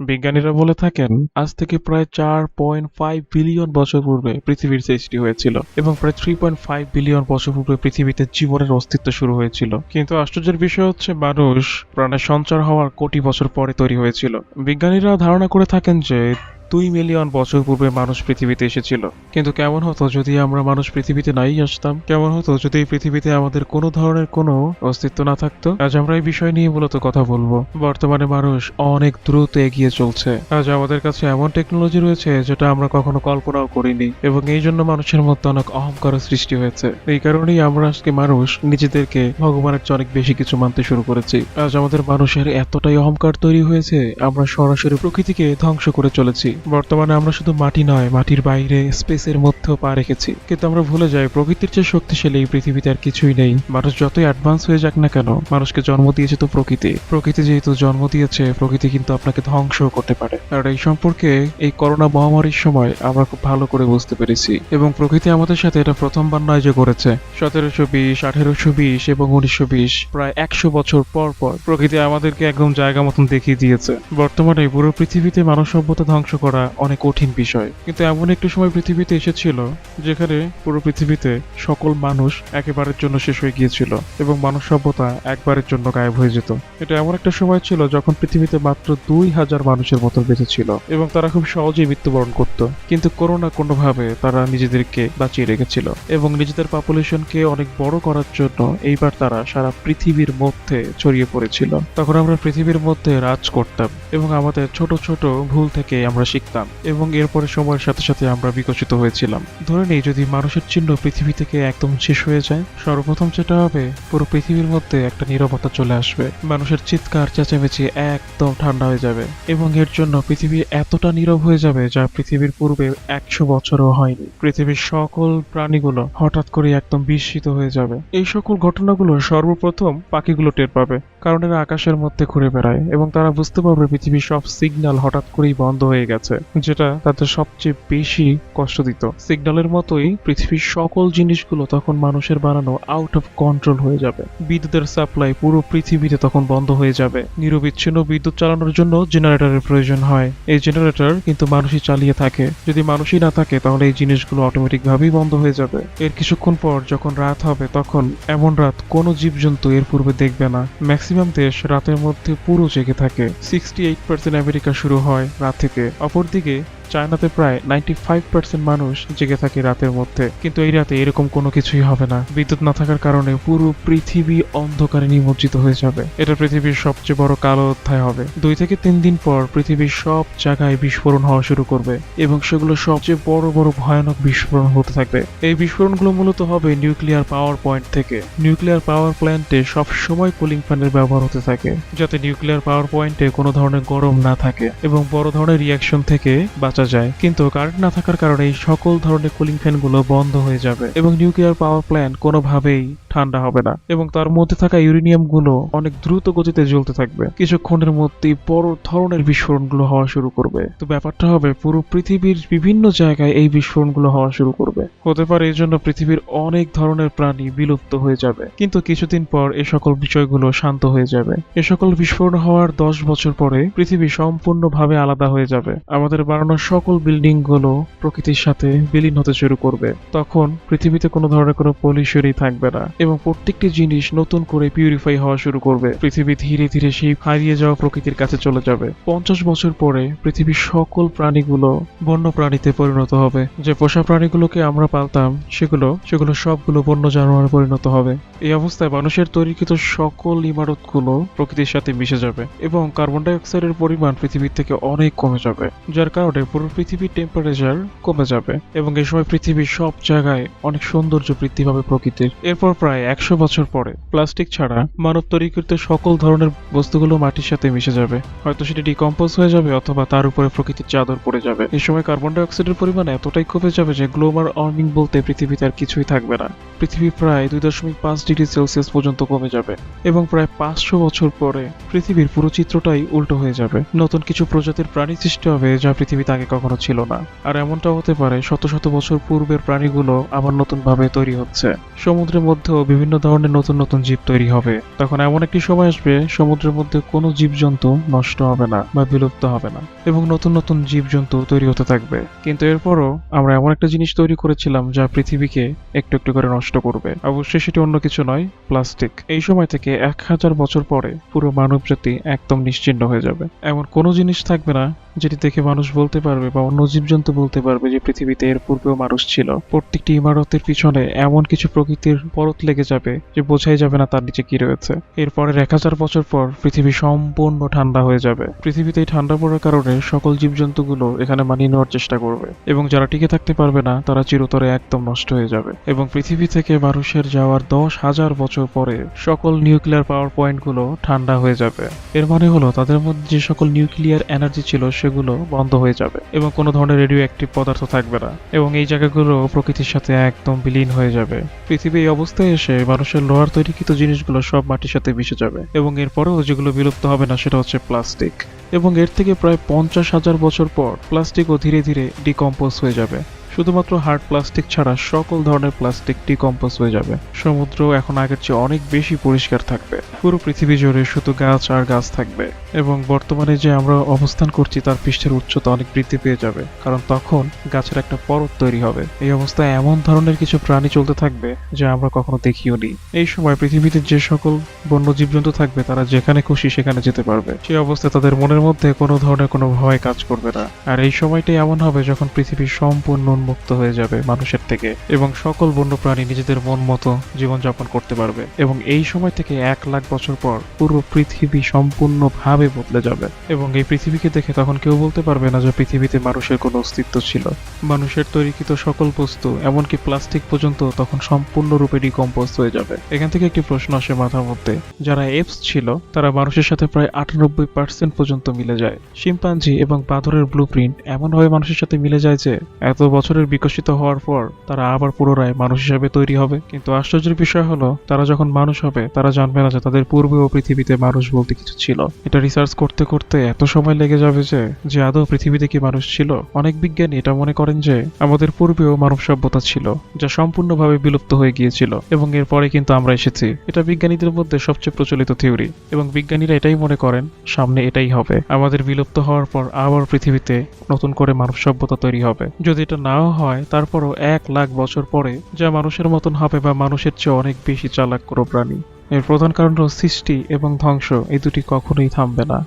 বিজ্ঞানীরা বলে থাকেন, আজ থেকে প্রায় চার পয়েন্ট ফাইভ বিলিয়ন বছর পূর্বে পৃথিবীর সৃষ্টি হয়েছিল এবং প্রায় থ্রি পয়েন্ট ফাইভ বিলিয়ন বছর পূর্বে পৃথিবীতে জীবনের অস্তিত্ব শুরু হয়েছিল। কিন্তু আশ্চর্যের বিষয় হচ্ছে, মানুষ প্রাণের সঞ্চার হওয়ার কোটি বছর পরে তৈরি হয়েছিল। বিজ্ঞানীরা ধারণা করে থাকেন যে দুই মিলিয়ন বছর পূর্বে মানুষ পৃথিবীতে এসেছিল। কিন্তু কেমন হতো যদি আমরা মানুষ পৃথিবীতে নাই আসতাম? কেমন হতো যদি পৃথিবীতে আমাদের কোনো ধরনের কোনো অস্তিত্ব না থাকতো? আজ আমরা এই বিষয় নিয়ে মূলত কথা বলব। বর্তমানে মানুষ অনেক দ্রুত এগিয়ে চলছে। আজ আমাদের কাছে এমন টেকনোলজি রয়েছে যেটা আমরা কখনো কল্পনাও করিনি এবং এই জন্য মানুষের মধ্যে অনেক অহংকার সৃষ্টি হয়েছে। এই কারণেই আমরা আজকে মানুষ নিজেদেরকে ভগবানের চেয়ে অনেক বেশি কিছু মানতে শুরু করেছি। আজ আমাদের মানুষের এতটাই অহংকার তৈরি হয়েছে, আমরা সরাসরি প্রকৃতিকে ধ্বংস করে চলেছি। বর্তমানে আমরা শুধু মাটি নয়, মাটির বাইরে স্পেসের মধ্যেও পা রেখেছি। কিন্তু আমরা ভুলে যাই, প্রকৃতির চেয়ে শক্তিশালী এই পৃথিবীতে আর কিছুই নেই। মানুষ যতই অ্যাডভান্স হয়ে যাক না কেন, মানুষকে জন্ম দিয়েছে তো প্রকৃতি। প্রকৃতি যেহেতু জন্ম দিয়েছে, প্রকৃতি কিন্তু আপনাকে ধ্বংস করতে পারে। আর এই সম্পর্কে এই করোনা মহামারীর সময় আমরা খুব ভালো করে বুঝতে পেরেছি। এবং প্রকৃতি আমাদের সাথে এটা প্রথমবার নয় যে করেছে। সতেরোশো বিশ, আঠেরোশো বিশ এবং উনিশশো বিশ, প্রায় একশো বছর পর পর প্রকৃতি আমাদেরকে একদম জায়গা মতন দেখিয়ে দিয়েছে। বর্তমানে পুরো পৃথিবীতে মানব সভ্যতা ধ্বংস করা অনেক কঠিন বিষয়। কিন্তু এমন একটি সময় পৃথিবীতে এসেছিল, যেখানে পুরো পৃথিবীতে সকল মানুষ একেবারের জন্য শেষ হয়ে গিয়েছিল এবং মানব সভ্যতা একবারের জন্য গায়েব হয়ে যেত। এটা এমন একটা সময় ছিল যখন পৃথিবীতে মাত্র দুই হাজার মানুষের মতো বেঁচে ছিল এবং তারা খুব সহজেই মৃত্যুবরণ করত। কিন্তু করোনা কোনোভাবে তারা নিজেদেরকে বাঁচিয়ে রেখেছিল এবং নিজেদের পপুলেশনকে অনেক বড় করার জন্য এইবার তারা সারা পৃথিবীর মধ্যে ছড়িয়ে পড়েছিল। তখন আমরা পৃথিবীর মধ্যে রাজ করতাম এবং আমাদের ছোট ছোট ভুল থেকে আমরা শিখতাম। এবং এরপরে সময়ের সাথে সাথে আমরা বিকশিত হয়েছিলাম। ধরে নেই, যদি মানুষের চিহ্ন পৃথিবী থেকে একদম শেষ হয়ে যায়, সর্বপ্রথম যেটা হবে, পুরো পৃথিবীর মধ্যে একটা নীরবতা চলে আসবে। মানুষের চিৎকার, চেঁচামেচি একদম ঠান্ডা হয়ে যাবে। এবং এর জন্য পৃথিবী এতটা নীরব হয়ে যাবে যা পৃথিবীর পূর্বে একশো বছরও হয়নি। পৃথিবীর সকল প্রাণীগুলো হঠাৎ করে একদম বিস্মিত হয়ে যাবে। এই সকল ঘটনাগুলো সর্বপ্রথম পাখিগুলো টের পাবে, কারণ এরা আকাশের মধ্যে ঘুরে বেড়ায় এবং তারা বুঝতে পারবে পৃথিবীর সব সিগন্যাল হঠাৎ করেই বন্ধ হয়ে গেছে। যেটা তাদের সবচেয়ে বেশি কষ্ট দিত। সিগন্যালের মতোই পৃথিবীর সকল জিনিসগুলো তখন মানুষের বানানো আউট অফ কন্ট্রোল হয়ে যাবে। বিদ্যুতের সাপ্লাই পুরো পৃথিবীতে তখন বন্ধ হয়ে যাবে। নিরবিচ্ছিন্ন বিদ্যুৎ চালানোর জন্য জেনারেটরের প্রয়োজন হয়। এই জেনারেটর কিন্তু মানুষই চালিয়ে থাকে। যদি মানুষই না থাকে, তাহলে এই জিনিসগুলো অটোমেটিক ভাবেই বন্ধ হয়ে যাবে। এর কিছুক্ষণ পর যখন রাত হবে, তখন এমন রাত কোনো জীবজন্তু এর পূর্বে দেখবে না। ম্যাক্সিমাম দেশ রাতের মধ্যে পুরো জেগে থাকে। সিক্সটি এইট পার্সেন্ট আমেরিকা শুরু হয় রাত থেকে। অপরদিকে চায়নাতে প্রায় নাইনটি ফাইভ পার্সেন্ট মানুষ জেগে থাকে রাতের মধ্যে। কিন্তু এই রাতে এরকম কোনো কিছুই হবে না। বিদ্যুৎ না থাকার কারণে পুরো পৃথিবী অন্ধকারে নিমজ্জিত হয়ে যাবে। এটা পৃথিবীর সবচেয়ে বড় কালো অধ্যায় হবে। দুই থেকে তিন দিন পর পৃথিবীর সব জায়গায় বিস্ফোরণ হওয়া শুরু করবে এবং সেগুলো সবচেয়ে বড় বড় ভয়ানক বিস্ফোরণ হতে থাকবে। এই বিস্ফোরণগুলো মূলত হবে নিউক্লিয়ার পাওয়ার পয়েন্ট থেকে। নিউক্লিয়ার পাওয়ার প্ল্যান্টে সব সময় কুলিং ফ্যানের ব্যবহার হতে থাকে, যাতে নিউক্লিয়ার পাওয়ার পয়েন্টে কোনো ধরনের গরম না থাকে এবং বড় ধরনের রিয়াকশন থেকে বাঁচা যায়, কিন্তু কারেন্ট না থাকার কারণে সকল ধরনের কুলিং ফ্যানগুলো বন্ধ হয়ে যাবে এবং নিউক্লিয়ার পাওয়ার প্ল্যান্ট কোনোভাবেই ঠান্ডা হবে না এবং তার মধ্যে থাকা ইউরেনিয়ামগুলো অনেক দ্রুত গতিতে জ্বলতে থাকবে। কিছুক্ষণের মধ্যেই বড় ধরনের বিস্ফোরণগুলো হওয়া শুরু করবে। তো ব্যাপারটা হবে, পুরো পৃথিবীর বিভিন্ন জায়গায় এই বিস্ফোরণগুলো হওয়া শুরু করবে। হতে পারে এই জন্য পৃথিবীর অনেক ধরনের প্রাণী বিলুপ্ত হয়ে যাবে, কিন্তু কিছুদিন পর এই সকল বিষয়গুলো শান্ত হয়ে যাবে। এ সকল বিস্ফোরণ হওয়ার দশ বছর পরে পৃথিবী সম্পূর্ণভাবে আলাদা হয়ে যাবে। আমাদের বানানো সকল বিল্ডিংগুলো প্রকৃতির সাথে বিলীন হতে শুরু করবে। তখন পৃথিবীতে কোনো ধরনের কোনো পলিউশনই থাকবে না এবং প্রত্যেকটি জিনিস নতুন করে পিউরিফাই হওয়া শুরু করবে। পৃথিবী ধীরে ধীরে সেই হারিয়ে যাওয়া প্রকৃতির কাছে চলে যাবে। পঞ্চাশ বছর পরে পৃথিবীর সকল প্রাণীগুলো বন্য প্রাণীতে পরিণত হবে। যে পোষা প্রাণীগুলোকে আমরা পালতাম, সেগুলো সেগুলো সবগুলো বন্য জানোয়ারে পরিণত হবে। এই অবস্থায় মানুষের তৈরিকৃত সকল ইমারতগুলো প্রকৃতির সাথে মিশে যাবে এবং কার্বন ডাই অক্সাইডের পরিমাণ পৃথিবীর থেকে অনেক কমে যাবে, যার কারণে পুরো পৃথিবীর টেম্পারেচার কমে যাবে এবং এই সময় পৃথিবীর সব জায়গায় অনেক সৌন্দর্য বৃদ্ধি পাবে প্রকৃতির। এরপর প্রায় একশো বছর পরে প্লাস্টিক ছাড়া মানব তৈরিকৃত সকল ধরনের বস্তুগুলো মাটির সাথে মিশে যাবে। হয়তো সেটি ডিকম্পোজ হয়ে যাবে অথবা তার উপরে প্রকৃতির চাদর পড়ে যাবে। এই সময় কার্বন ডাই অক্সাইডের পরিমাণ এতটাই কমে যাবে যে গ্লোবাল ওয়ার্মিং বলতে পৃথিবীতে আর কিছুই থাকবে না। পৃথিবী প্রায় দুই দশমিক পাঁচ ডিগ্রি সেলসিয়াস পর্যন্ত কমে যাবে এবং প্রায় পাঁচশো বছর পরে পৃথিবীর পুরো চিত্রটাই উল্টো হয়ে যাবে। নতুন কিছু প্রজাতির প্রাণী সৃষ্টি হবে যা পৃথিবীতে আগে আগে কখনো ছিল না। আর এমনটা হতে পারে, শত শত বছর পূর্বের প্রাণীগুলো আবার নতুনভাবে তৈরি হচ্ছে। সমুদ্রের মধ্যেও বিভিন্ন ধরনের নতুন নতুন জীব তৈরি হবে। তখন এমন একটি সময় আসবে, সমুদ্রের মধ্যে কোনো জীবজন্তু নষ্ট হবে না বা বিলুপ্ত হবে না এবং নতুন নতুন জীবজন্তু তৈরি হতে থাকবে। কিন্তু এরপরও আমরা এমন একটা জিনিস তৈরি করেছিলাম যা পৃথিবীকে একটু একটু করে নষ্ট করবে। অবশ্যই সেটি অন্য কিছু নয়, প্লাস্টিক। এই সময় থেকে এক হাজার বছর পরে পুরো মানব জাতি একদম নিশ্চিন্ন হয়ে যাবে। এমন কোনো জিনিস থাকবে না যেটি দেখে মানুষ বলতে পারবে বা অন্য জীবজন্তু বলতে পারবে যে পৃথিবীতে এর পূর্বেও মানুষ ছিল। প্রত্যেকটি ইমারতের পিছনে এমন কিছু প্রকৃতির পরত লেগে যাবে যে বোঝাই যাবে না তার নিচে কি রয়েছে। এরপরের এক হাজার বছর পর পৃথিবী সম্পূর্ণ ঠান্ডা হয়ে যাবে। পৃথিবীতে ঠান্ডা পড়ার কারণে সকল জীবজন্তুগুলো এখানে মানিয়ে নেওয়ার চেষ্টা করবে এবং যারা টিকে থাকতে পারবে না, তারা চিরতরে একদম নষ্ট হয়ে যাবে। এবং পৃথিবী থেকে মানুষের যাওয়ার দশ হাজার বছর পরে সকল নিউক্লিয়ার পাওয়ার পয়েন্টগুলো ঠান্ডা হয়ে যাবে। এর মানে হলো তাদের মধ্যে যে সকল নিউক্লিয়ার এনার্জি ছিল সেগুলো বন্ধ হয়ে যাবে এবং কোনো ধরনের রেডিও অ্যাক্টিভ পদার্থ থাকবে না এবং এই জায়গাগুলো প্রকৃতির সাথে একদম বিলীন হয়ে যাবে। পৃথিবী এই অবস্থায় এসে মানুষের লোহার তৈরিকৃত জিনিসগুলো সব মাটির সাথে মিশে যাবে এবং এরপরেও যেগুলো বিলুপ্ত হবে না সেটা হচ্ছে প্লাস্টিক এবং এর থেকে প্রায় পঞ্চাশ হাজার বছর পর প্লাস্টিকও ধীরে ধীরে ডিকম্পোজ হয়ে যাবে। শুধুমাত্র হার্ড প্লাস্টিক ছাড়া সকল ধরনের প্লাস্টিক ডিকম্পোজ হয়ে যাবে। সমুদ্র এখন আগের চেয়ে অনেক বেশি পরিষ্কার থাকবে। পুরো পৃথিবী জুড়ে শুধু গাছ আর গাছ থাকবে। এবং বর্তমানে যে আমরা অবস্থান করছি, তার পৃষ্ঠের উচ্চতা অনেক বৃদ্ধি পেয়ে যাবে। কারণ তখন গাছের একটা পরত তৈরি হবে। এই অবস্থায় এমন ধরনের কিছু প্রাণী চলতে থাকবে যা আমরা কখনো দেখিও নি। এই সময় পৃথিবীতে যে সকল বন্য জীবজন্তু থাকবে, তারা যেখানে খুশি সেখানে যেতে পারবে। সেই অবস্থায় তাদের মনের মধ্যে কোনো ধরনের কোনো ভয় কাজ করবে না। আর এই সময়টাই এমন হবে যখন পৃথিবী সম্পূর্ণ উন্মুক্ত হয়ে যাবে মানুষের থেকে এবং সকল বন্য প্রাণী নিজেদের মন মতো জীবনযাপন করতে পারবে এবং এই সময় থেকে এক লাখ বছর পর পুরো পৃথিবী সম্পূর্ণভাবে বদলে যাবে। এবং এই পৃথিবীকে দেখে তখন কেউ বলতে পারবে না যে পৃথিবীতে মানুষের কোনো অস্তিত্ব ছিল। মানুষের তৈরিকৃত সকল বস্তু, এমনকি প্লাস্টিক পর্যন্ত, তখন সম্পূর্ণরূপে ডিকম্পোজ হয়ে যাবে। এখান থেকে একটি প্রশ্ন আসে মাথার মধ্যে। যারা এপস ছিল, তারা মানুষের সাথে প্রায় আটানব্বই পার্সেন্ট পর্যন্ত মিলে যায়। শিম্পাঞ্জি এবং বাঁদরের ব্লু প্রিন্ট এমনভাবে মানুষের সাথে মিলে যায় যে, এত বছরের বিকশিত হওয়ার পর তারা আবার পুনরায় মানুষ হিসাবে তৈরি হবে। কিন্তু আশ্চর্যের বিষয় হলো, তারা যখন মানুষ হবে, তারা জানবে না যে তাদের পূর্বেও পৃথিবীতে মানুষ বলতে কিছু ছিল। এটা রিসার্চ করতে করতে এত সময় লেগে যাবে যে যে আদৌ পৃথিবীতে কি মানুষ ছিল? অনেক বিজ্ঞানী এটা মনে করেন যে, আমাদের পূর্বেও মানব সভ্যতা ছিল, যা সম্পূর্ণভাবে বিলুপ্ত হয়ে গিয়েছিল এবং এরপরে কিন্তু আমরা এসেছি। এটা বিজ্ঞানীদের মধ্যে সবচেয়ে প্রচলিত থিওরি এবং বিজ্ঞানীরা এটাই মনে করেন, সামনে এটাই হবে। আমাদের বিলুপ্ত হওয়ার পর আবার পৃথিবীতে নতুন করে মানব সভ্যতা তৈরি হবে। যদি এটা নাও হয়, তারপরও এক লাখ বছর পরে যা মানুষের মতন হবে বা মানুষের চেয়ে অনেক বেশি চালাক কোনো প্রাণী এর প্রধান কারণ হল সৃষ্টি এবং ধ্বংস, এই দুটি কখনোই থামবে না।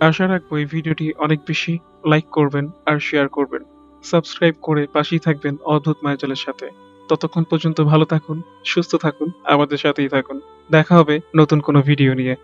আশা রাখব এই ভিডিওটি অনেক বেশি লাইক করবেন আর শেয়ার করবেন। সাবস্ক্রাইব করে পাশেই থাকবেন অদ্ভুত মায়াজালের সাথে। ততক্ষণ পর্যন্ত ভালো থাকুন, সুস্থ থাকুন, আমাদের সাথেই থাকুন। দেখা হবে নতুন কোনো ভিডিও নিয়ে।